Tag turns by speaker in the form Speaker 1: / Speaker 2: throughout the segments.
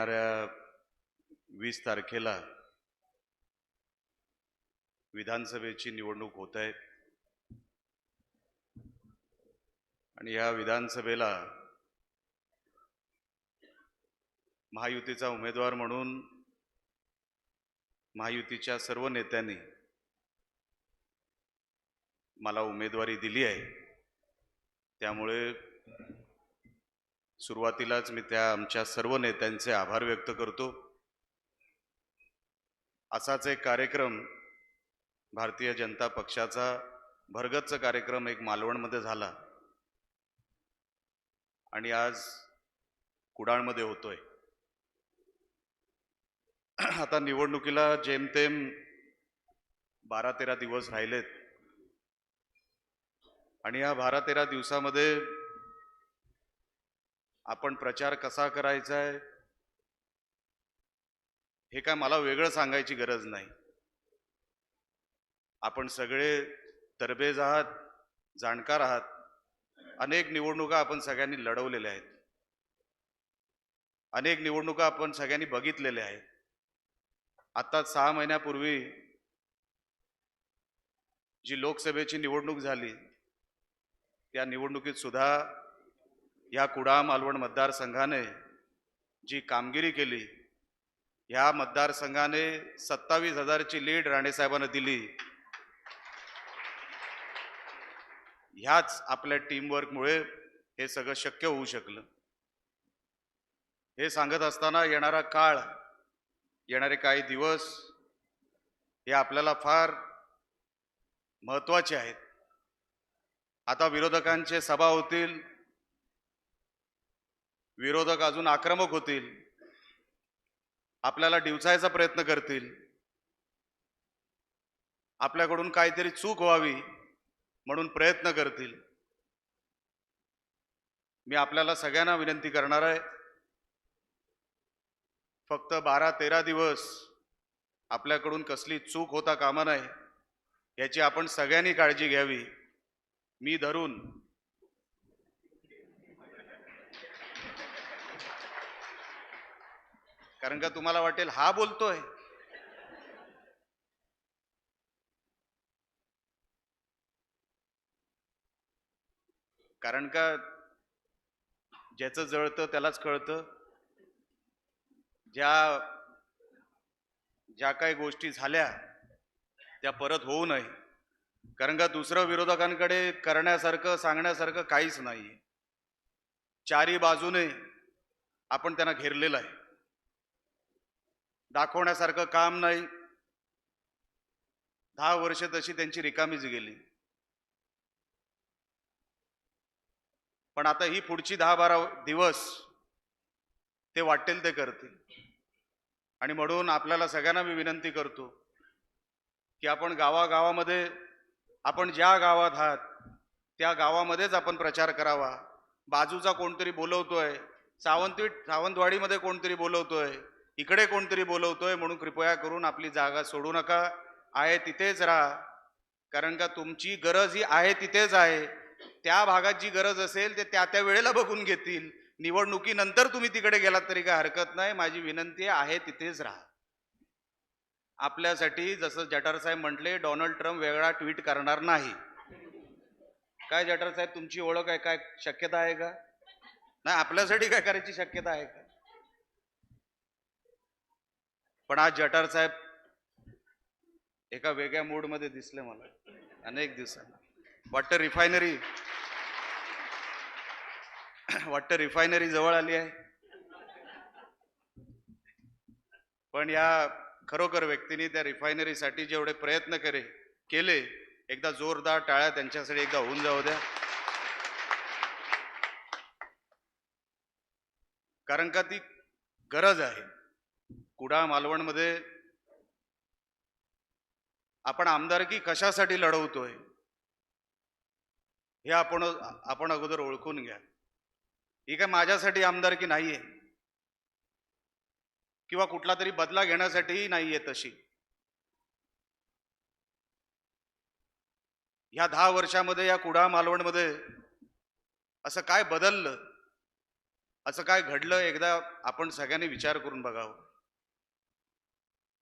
Speaker 1: येणाऱ्या वीस तारखेला विधानसभेची निवडणूक होत आहे. आणि या विधानसभेला महायुतीचा उमेदवार म्हणून महायुतीच्या सर्व नेत्यांनी मला उमेदवारी दिली आहे. त्यामुळे सुरुवातीलाच मी त्या आमच्या सर्व नेत्यांचे आभार व्यक्त करतो. असाच एक कार्यक्रम भारतीय जनता पक्षाचा भरगतचा कार्यक्रम एक मालवणमध्ये झाला. आणि आज कुडाळमध्ये होतोय. आता निवडणुकीला जेमतेम बारा तेरा दिवस राहिलेत. आणि या बारा तेरा दिवसामध्ये आपण प्रचार कसा करायचा आहे हे काय मला वेगळं सांगायची गरज नाही. आपण सगळे तरबेज आहात जाणकार आहात. अनेक निवडणुका आपण सगळ्यांनी लढवलेल्या आहेत. अनेक निवडणुका आपण सगळ्यांनी बघितलेल्या आहेत. आता सहा महिन्यापूर्वी जी लोकसभेची निवडणूक झाली त्या निवडणुकीत सुद्धा या कुडाळ मालवण मतदारसंघाने जी कामगिरी केली ह्या मतदारसंघाने सत्तावीस हजारची लीड राणेसाहेबांना दिली. ह्याच आपल्या टीमवर्कमुळे हे सगळं शक्य होऊ शकलं. हे सांगत असताना येणारा काळ येणारे काही दिवस हे आपल्याला फार महत्त्वाचे आहेत. आता विरोधकांचे सभा होतील विरोधक अजून आक्रमक होतील. आपल्याला डिवचायचा प्रयत्न करतील. आपल्याकडून काहीतरी चूक व्हावी म्हणून प्रयत्न करतील. मी आपल्याला सगळ्यांना विनंती करणार आहे. फक्त बारा तेरा दिवस आपल्याकडून कसली चूक होता कामा नये याची आपण सगळ्यांनी काळजी घ्यावी. मी धरून कारण का तुम्हाला वाटेल हा बोलतोय. कारण का ज्याचं जळतं त्यालाच कळतं. ज्या ज्या काही गोष्टी झाल्या त्या परत होऊ नये. कारण का दुसरं विरोधकांकडे करण्यासारखं सांगण्यासारखं काहीच नाही चारी बाजूने आपण त्यांना घेरलेलं आहे. दाखवण्यासारखं काम नाही. दहा वर्ष तशी त्यांची रिकामीच गेली. पण आता ही पुढची दहा बारा दिवस ते वाटेल ते करतील. आणि म्हणून आपल्याला सगळ्यांना मी विनंती करतो की आपण गावागावामध्ये आपण ज्या गावात आहात त्या गावामध्येच आपण प्रचार करावा. बाजूचा कोणतरी बोलवतोय सावंतवी सावंतवाडीमध्ये कोणतरी बोलवतोय इकडे कोणतरी बोलवतोय म्हणून कृपया करून आपली जागा सोडू नका. आहे तिथेच राहा. कारण का तुमची गरज ही आहे तिथेच आहे. त्या भागात जी गरज असेल ते त्या त्या वेळेला बघून घेतील. निवडणुकीनंतर तुम्ही तिकडे गेलात तरी काय हरकत नाही. माझी विनंती आहे तिथेच राहा. आपल्यासाठी जसं जटरसाहेब साहेब म्हटले डोनाल्ड ट्रम्प वेगळा ट्विट करणार नाही. काय जटरसाहेब साहेब तुमची ओळख आहे काय शक्यता आहे का? नाही आपल्यासाठी काय करायची शक्यता आहे का? पण आज जठार साहेब एका वेगळ्या मूडमध्ये दिसले मला. अनेक दिवसांना. वाटतं रिफायनरी वाटतं रिफायनरी जवळ आली आहे. पण या खरोखर व्यक्तीने त्या रिफायनरीसाठी जेवढे प्रयत्न करे केले एकदा जोरदार टाळ्या त्यांच्यासाठी एकदा होऊन जाऊ द्या. कारण का ती गरज आहे. कुडाळ मालवणमध्ये आपण आमदारकी कशासाठी लढवतोय हे आपण आपण अगोदर ओळखून घ्या. ही काय माझ्यासाठी आमदारकी नाहीये? किंवा कुठला तरी बदला घेण्यासाठीही नाहीये तशी? ह्या दहा वर्षामध्ये या कुडाळ मालवणमध्ये असं काय बदललं? असं काय घडलं? एकदा आपण सगळ्यांनी विचार करून बघावं.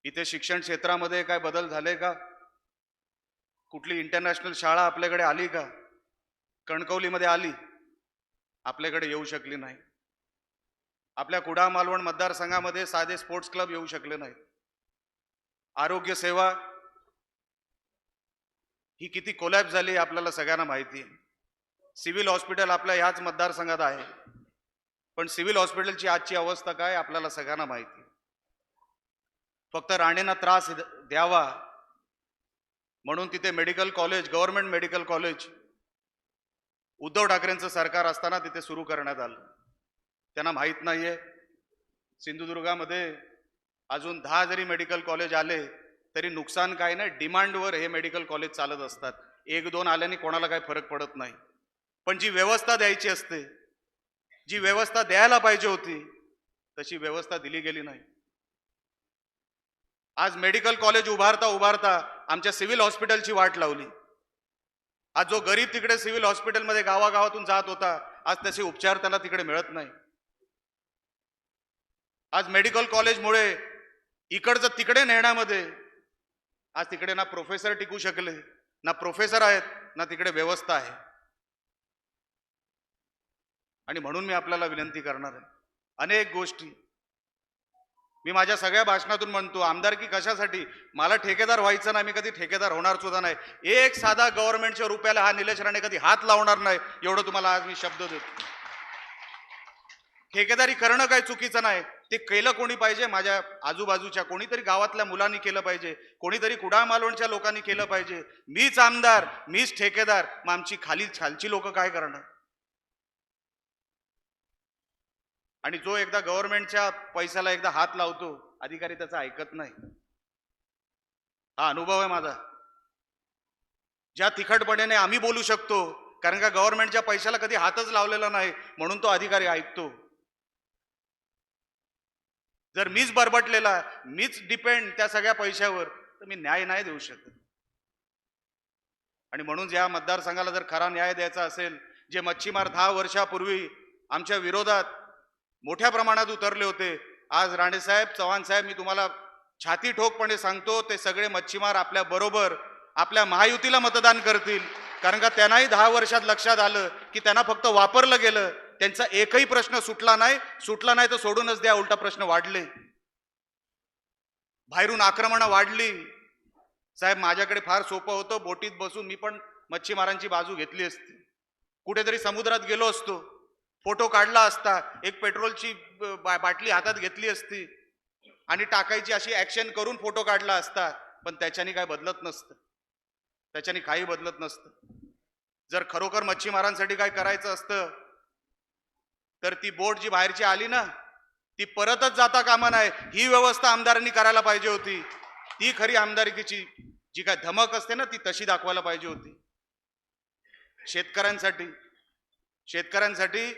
Speaker 1: इथे शिक्षण क्षेत्रामध्ये काय बदल झाले का? कुठली इंटरनॅशनल शाळा आपल्याकडे आली का? कणकवलीमध्ये आली आपल्याकडे येऊ शकली नाही. आपल्या कुडा मालवण मतदारसंघामध्ये साधे स्पोर्ट्स क्लब येऊ शकले नाहीत. आरोग्य सेवा ही किती कोलॅप झाली आपल्याला सगळ्यांना माहिती आहे. सिव्हिल हॉस्पिटल आपल्या ह्याच मतदारसंघात आहे. पण सिव्हिल हॉस्पिटलची आजची अवस्था काय आपल्याला सगळ्यांना माहिती आहे. फक्त राणेंना त्रास द्यावा. म्हणून तिथे medical college government medical college Uddhav ठाकरेंचं सरकार असताना तिथे सुरू करण्यात आलं. त्यांना माहीत नाही आहे सिंधुदुर्गामध्ये अजून दहा जरी मेडिकल कॉलेज आले तरी नुकसान काय नाही. डिमांडवर हे मेडिकल कॉलेज चालत असतात. एक दोन आल्याने कोणाला काही फरक पडत नाही. पण जी व्यवस्था द्यायची असते जी व्यवस्था द्यायला पाहिजे होती तशी व्यवस्था दिली गेली नाही. आज मेडिकल कॉलेज उभारता उभारता आमच्या सिव्हिल हॉस्पिटलची वाट लावली. आज जो गरीब तिकडे सिव्हिल हॉस्पिटलमध्ये गावागावातून जात होता आज तसे उपचार त्याला तिकडे मिळत नाही. आज मेडिकल कॉलेजमुळे इकडचं तिकडे नेण्यामध्ये आज तिकडे ना प्रोफेसर टिकू शकले ना प्रोफेसर आहेत ना तिकडे व्यवस्था आहे. आणि म्हणून मी आपल्याला विनंती करणार आहे. अनेक गोष्टी मी माझ्या सगळ्या भाषणातून म्हणतो आमदारकी कशासाठी? मला ठेकेदार व्हायचं नाही मी कधी ठेकेदार होणार सुद्धा नाही. एक साधा गव्हर्नमेंटच्या रुपयाला हा निलेश राणे कधी हात लावणार नाही एवढं तुम्हाला आज मी शब्द देतो. ठेकेदारी करणं काही चुकीचं नाही ते केलं कोणी पाहिजे? माझ्या आजूबाजूच्या कोणीतरी गावातल्या मुलांनी केलं पाहिजे कोणीतरी कुडाळ मालवणच्या लोकांनी केलं पाहिजे. मीच आमदार मीच ठेकेदार मग आमची खाली खालची लोक काय करणार? आणि जो एकदा गव्हर्नमेंटच्या पैशाला एकदा हात लावतो अधिकारी त्याचा ऐकत नाही. हा अनुभव आहे माझा. ज्या तिखटपणेने आम्ही बोलू शकतो कारण का गव्हर्नमेंटच्या पैशाला कधी हातच लावलेला नाही म्हणून तो अधिकारी ऐकतो. जर मीच बरबटलेला मीच डिपेंड त्या सगळ्या पैशावर तर मी न्याय नाही देऊ शकत. आणि म्हणून ज्या मतदारसंघाला जर खरा न्याय द्यायचा असेल जे मच्छीमार दहा वर्षापूर्वी आमच्या विरोधात मोठ्या प्रमाणात उतरले होते. आज राणेसाहेब चव्हाण साहेब मी तुम्हाला छाती ठोकपणे सांगतो ते सगळे मच्छीमार आपल्या बरोबर आपल्या महायुतीला मतदान करतील. कारण का त्यांनाही दहा वर्षात लक्षात आलं की त्यांना फक्त वापरलं गेलं. त्यांचा एकही प्रश्न सुटला नाही. सुटला नाही तर सोडूनच द्या उलटा प्रश्न वाढले. बाहेरून आक्रमणं वाढली. साहेब माझ्याकडे फार सोपं होतं. बोटीत बसून मी पण मच्छीमारांची बाजू घेतली असती. कुठेतरी समुद्रात गेलो असतो. फोटो काढला असता एक पेट्रोलची बा- बाटली हातात घेतली असती आणि टाकायची अशी ऍक्शन करून फोटो काढला असता पण त्याच्याने काय बदलत नसतं. त्याच्याने काही बदलत नसतं. जर खरोखर मच्छीमारांसाठी काय करायचं असतं तर ती बोट जी बाहेरची आली ना ती परतच जाता कामा नाही. ही व्यवस्था आमदारांनी करायला पाहिजे होती. ती खरी आमदारकीची जी काय धमक असते ना ती तशी दाखवायला पाहिजे होती. शेतकऱ्यांसाठी शेतकऱ्यांसाठी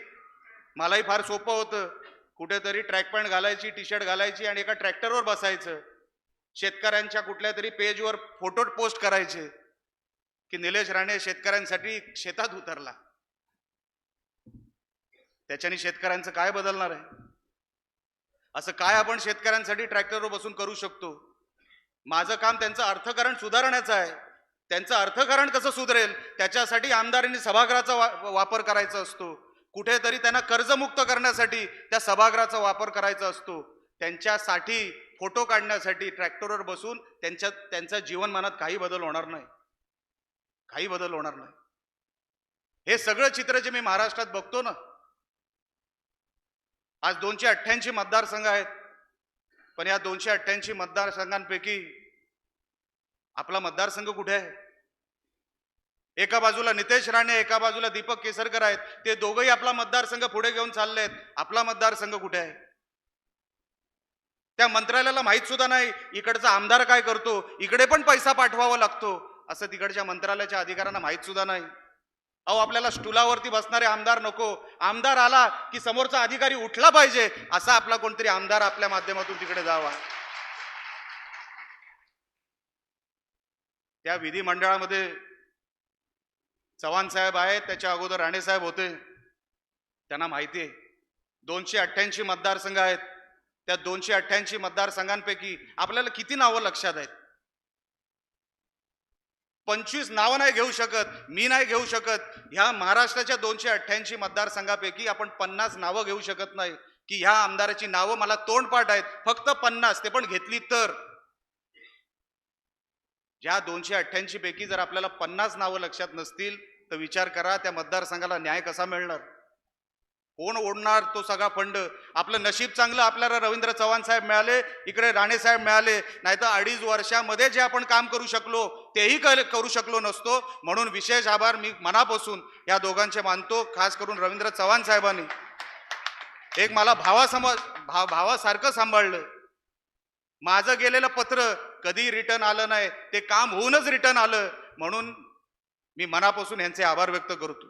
Speaker 1: मलाही फार सोपं होतं. कुठेतरी ट्रॅक पॅन्ट घालायची टी शर्ट घालायची आणि एका ट्रॅक्टरवर बसायचं. शेतकऱ्यांच्या कुठल्या तरी पेजवर फोटो पोस्ट करायचे की निलेश राणे शेतकऱ्यांसाठी शेतात उतरला. त्याच्याने शेतकऱ्यांचं काय बदलणार आहे? असं काय आपण शेतकऱ्यांसाठी ट्रॅक्टरवर बसून करू शकतो? माझं काम त्यांचं अर्थकारण सुधारण्याचं आहे. त्यांचं अर्थकारण कसं सुधरेल? त्याच्यासाठी आमदारांनी सभागृहाचा वा- वापर करायचा असतो. कुठेतरी त्यांना कर्जमुक्त करण्यासाठी त्या सभागृहाचा वापर करायचा असतो. त्यांच्यासाठी फोटो काढण्यासाठी ट्रॅक्टरवर बसून त्यांच्या त्यांच्या जीवनमानात काही बदल होणार नाही. काही बदल होणार नाही. हे सगळं चित्र जे मी महाराष्ट्रात बघतो ना आज दोनशे अठ्ठ्याऐंशी मतदारसंघ आहेत. पण या दोनशे अठ्ठ्याऐंशी मतदारसंघांपैकी आपला मतदारसंघ कुठे आहे? एका बाजूला नितेश राणे एका बाजूला दीपक केसरकर आहेत. ते दोघंही आपला मतदारसंघ पुढे घेऊन चालले आहेत आपला मतदारसंघ कुठे आहे? त्या मंत्रालयाला माहीत सुद्धा नाही. इकडचा आमदार काय करतो? इकडे पण पैसा पाठवावा लागतो. असं तिकडच्या मंत्रालयाच्या अधिकाऱ्यांना माहीत सुद्धा नाही. अहो आपल्याला स्टुलावरती बसणारे आमदार नको. आमदार आला की समोरचा अधिकारी उठला पाहिजे. असा आपला कोणतरी आमदार आपल्या माध्यमातून तिकडे जावा. त्या विधिमंडळामध्ये चव्हाण साहेब आहेत त्याच्या अगोदर राणे साहेब होते. त्यांना माहिती आहे. दोनशे अठ्ठ्याऐंशी मतदारसंघ आहेत. त्या दोनशे अठ्ठ्याऐंशी मतदारसंघांपैकी आपल्याला किती नावं लक्षात आहेत? पंचवीस नावं नाही घेऊ शकत मी नाही घेऊ शकत. ह्या महाराष्ट्राच्या दोनशे अठ्ठ्याऐंशी मतदारसंघापैकी आपण पन्नास नावं घेऊ शकत नाही. की ह्या आमदाराची नावं मला तोंडपाठ आहेत. फक्त पन्नास ते पण घेतली तर. ज्या दोनशे अठ्ठ्याऐंशी पैकी जर आपल्याला पन्नास नावं लक्षात नसतील तर विचार करा त्या मतदारसंघाला न्याय कसा मिळणार? कोण ओढणार तो सगळा फंड? आपलं नशीब चांगलं आपल्याला रवींद्र चव्हाण साहेब मिळाले इकडे राणे साहेब मिळाले नाहीतर अडीच वर्षामध्ये जे आपण काम करू शकलो तेही करू शकलो नसतो. म्हणून विशेष आभार मी मनापासून या दोघांचे मानतो खास करून रवींद्र चव्हाण साहेबांनी. एक मला भावासम भाव भावासारखं सांभाळलं. माझं गेलेलं पत्र कधी रिटर्न आलं नाही ते काम होऊनच रिटर्न आलं. म्हणून मी मनापासून यांचे आभार व्यक्त करतो.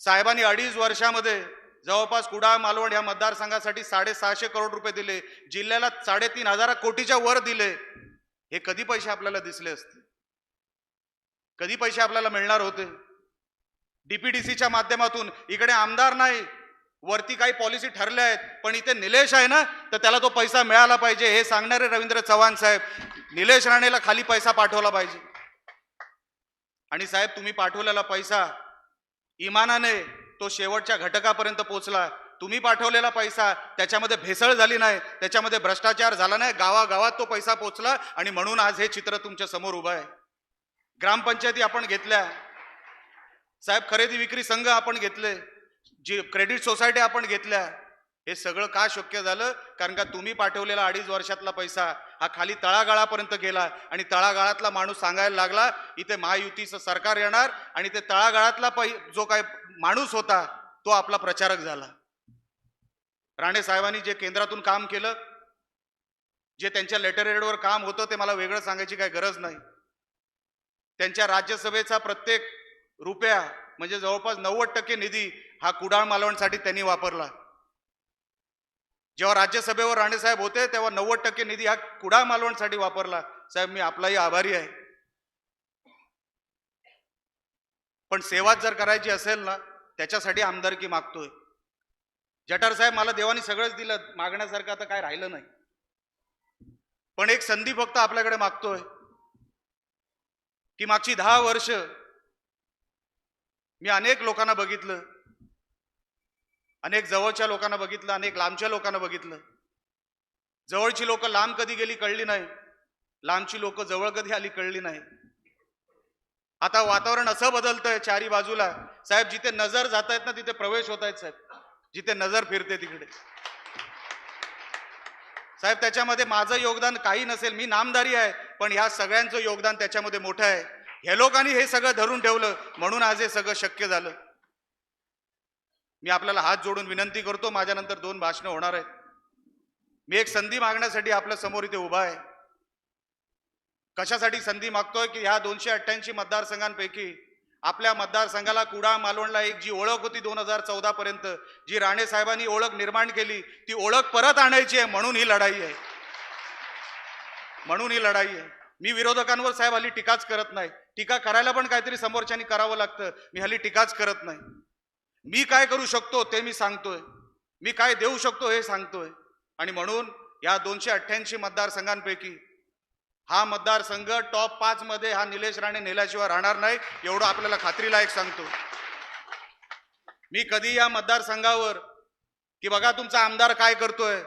Speaker 1: साहेबांनी अडीच वर्षामध्ये जवळपास कुडाळ मालवण या मतदारसंघासाठी साडेसहाशे करोड रुपये दिले जिल्ह्याला साडेतीन हजार कोटीच्या वर दिले. हे कधी पैसे आपल्याला दिसले असते? कधी पैसे आपल्याला मिळणार होते? डीपीडीसीच्या माध्यमातून इकडे आमदार नाही वरती काही पॉलिसी ठरल्या आहेत पण इथे निलेश आहे ना तर त्याला तो पैसा मिळाला पाहिजे हे सांगणारे रवींद्र चव्हाण साहेब. निलेश राणेला खाली पैसा पाठवला पाहिजे. आणि साहेब तुम्ही पाठवलेला पैसा इमानाने तो शेवटच्या घटकापर्यंत पोचला तुम्ही पाठवलेला पैसा त्याच्यामध्ये भेसळ झाली नाही त्याच्यामध्ये भ्रष्टाचार झाला नाही गावागावात तो पैसा पोचला आणि म्हणून आज हे चित्र तुमच्यासमोर उभं आहे. ग्रामपंचायती आपण घेतल्या. साहेब खरेदी विक्री संघ आपण घेतले. जी क्रेडिट सोसायटी आपण घेतल्या. हे सगळं का शक्य झालं? कारण का तुम्ही पाठवलेला अडीच वर्षातला पैसा हा खाली तळागाळापर्यंत गेला आणि तळागाळातला माणूस सांगायला लागला इथे महायुतीचं सरकार येणार आणि ते तळागाळातला पै जो काय माणूस होता तो आपला प्रचारक झाला. राणे साहेबांनी जे केंद्रातून काम केलं जे त्यांच्या लेटर एडवर काम होतं ते मला वेगळं सांगायची काही गरज नाही. त्यांच्या राज्यसभेचा प्रत्येक रुपया म्हणजे जवळपास नव्वद टक्के निधी हा कुडाळ मालवणसाठी त्यांनी वापरला. जेव्हा राज्यसभेवर राणेसाहेब होते तेव्हा नव्वद टक्के निधी हा कुडा मालवणसाठी वापरला. साहेब मी आपलाही आभारी आहे. पण सेवा जर करायची असेल ना त्याच्यासाठी आमदारकी मागतोय. जठार साहेब मला देवानी सगळंच दिलं. मागण्यासारखं आता काय राहिलं नाही. पण एक संधी फक्त आपल्याकडे मागतोय. की मागची दहा वर्ष मी अनेक लोकांना बघितलं. अनेक जवळच्या लोकांना बघितलं अनेक लांबच्या लोकांना बघितलं. जवळची लोक लांब कधी गेली कळली नाही. लांबची लोक जवळ कधी आली कळली नाही. आता वातावरण असं बदलतंय चारी बाजूला. साहेब जिथे नजर जात आहेत ना तिथे प्रवेश होत आहेत साहेब. जिथे नजर फिरते तिकडे. साहेब त्याच्यामध्ये माझं योगदान काही नसेल. मी नामदारी आहे पण ह्या सगळ्यांचं योगदान त्याच्यामध्ये मोठं आहे. हे लोकांनी हे सगळं धरून ठेवलं म्हणून आज हे सगळं शक्य झालं. मी आपल्याला हात जोडून विनंती करतो माझ्यानंतर दोन भाषणं होणार आहेत. मी एक संधी मागण्यासाठी आपल्यासमोर इथे उभा आहे. कशासाठी संधी मागतोय? की ह्या दोनशे अठ्ठ्याऐंशी मतदारसंघांपैकी आपल्या मतदारसंघाला कुडा मालवणला एक जी ओळख होती दोन हजार चौदा पर्यंत जी राणे साहेबांनी ओळख निर्माण केली ती ओळख परत आणायची आहे म्हणून ही लढाई आहे. म्हणून ही लढाई आहे. मी विरोधकांवर साहेब हल्ली टीकाच करत नाही. टीका करायला पण काहीतरी समोरच्यानी करावं लागतं. मी हल्ली टीकाच करत नाही. मी काय करू शकतो ते मी सांगतोय. मी काय देऊ शकतो हे सांगतोय. आणि म्हणून या दोनशे अठ्ठ्याऐंशी मतदारसंघांपैकी हा मतदारसंघ टॉप पाच मध्ये हा निलेश राणे नेल्याशिवाय राहणार नाही एवढं आपल्याला खात्रीलायक सांगतो. मी कधी या मतदारसंघावर की बघा तुमचा आमदार काय करतोय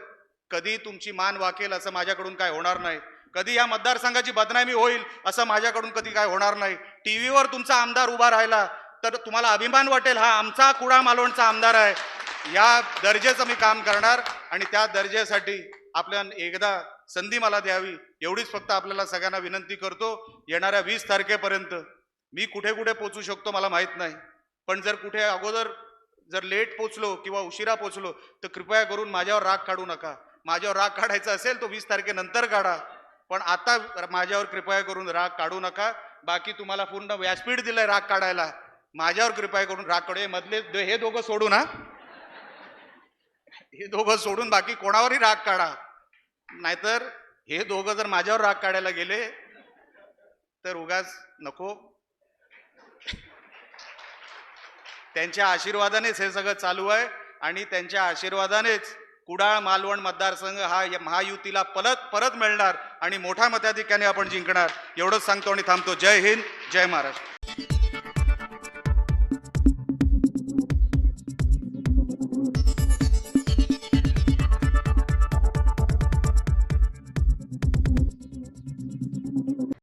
Speaker 1: कधी तुमची मान वाकेल असं माझ्याकडून काय होणार नाही. कधी या मतदारसंघाची बदनामी होईल असं माझ्याकडून कधी काय होणार नाही. टीव्हीवर तुमचा आमदार उभा राहिला तर तुम्हाला अभिमान वाटेल हा आमचा कुडा मालवणचा आमदार आहे. या दर्जेचं मी काम करणार आणि त्या दर्जेसाठी आपल्या एकदा संधी मला द्यावी एवढीच फक्त आपल्याला सगळ्यांना विनंती करतो येणाऱ्या वीस तारखेपर्यंत. मी कुठे कुठे पोचू शकतो मला माहीत नाही पण जर कुठे अगोदर जर लेट पोचलो किंवा उशिरा पोचलो तर कृपया करून माझ्यावर राग काढू नका. माझ्यावर राग काढायचा असेल तो वीस तारखेनंतर काढा पण आता माझ्यावर कृपया करून राग काढू नका. बाकी तुम्हाला पूर्ण व्यासपीठ दिलंय राग काढायला. माझ्यावर कृपा करून राग काढू. हे मधले हे दोघं सोडून ना. हे दोघं सोडून बाकी कोणावरही राग काढा. नाहीतर हे दोघं जर माझ्यावर राग काढायला गेले तर उगाच नको. त्यांच्या आशीर्वादानेच हे सगळं चालू आहे आणि त्यांच्या आशीर्वादानेच कुडाळ मालवण मतदारसंघ हा या महायुतीला परत परत मिळणार आणि मोठ्या मताधिक्याने आपण जिंकणार. एवढंच सांगतो आणि थांबतो. जय हिंद जय महाराष्ट्र.